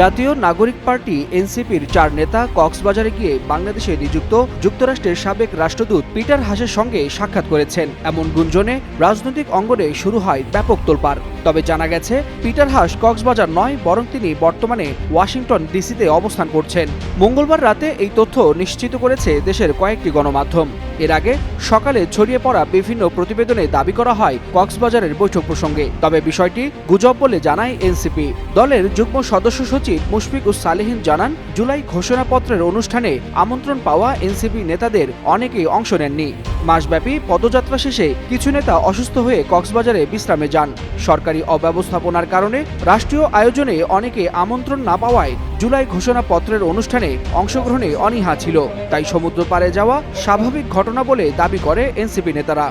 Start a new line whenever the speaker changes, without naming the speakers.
জাতীয় নাগরিক পার্টি এনসিপির চার নেতা কক্সবাজারে গিয়ে বাংলাদেশে নিযুক্ত যুক্তরাষ্ট্রের সাবেক রাষ্ট্রদূত পিটার হাসের সঙ্গে সাক্ষাৎ করেছেন। এমন গুঞ্জনে রাজনৈতিক অঙ্গনে শুরু হয় ব্যাপক তোলপাড়। তবে জানা গেছে, পিটার হাস কক্সবাজার নয়, বরং তিনি বর্তমানে ওয়াশিংটন ডিসিতে অবস্থান করছেন। মঙ্গলবার রাতে এই তথ্য নিশ্চিত করেছে দেশের কয়েকটি গণমাধ্যম। এর আগে সকালে ছড়িয়ে পড়া বিভিন্ন প্রতিবেদনে দাবি করা হয় কক্সবাজারের বৈঠক প্রসঙ্গে। তবে বিষয়টি গুজব বলে জানায় এনসিপি। দলের যুগ্ম সদস্য সচিব মুশফিক সালেহিন জানান, জুলাই ঘোষণাপত্রের অনুষ্ঠানে আমন্ত্রণ পাওয়া এনসিপি নেতাদের অনেকেই অংশ নেননি। মাসব্যাপী পদযাত্রা শেষে কিছু নেতা অসুস্থ হয়ে কক্সবাজারে বিশ্রামে যান। সরকারি অব্যবস্থাপনার কারণে রাষ্ট্রীয় আয়োজনে অনেকে আমন্ত্রণ না পাওয়ায় জুলাই ঘোষণাপত্রের অনুষ্ঠানে অংশগ্রহণে অনীহা ছিল। তাই সমুদ্র পাড়ে যাওয়া স্বাভাবিক ঘটনা বলে দাবি করে এনসিপি নেতারা।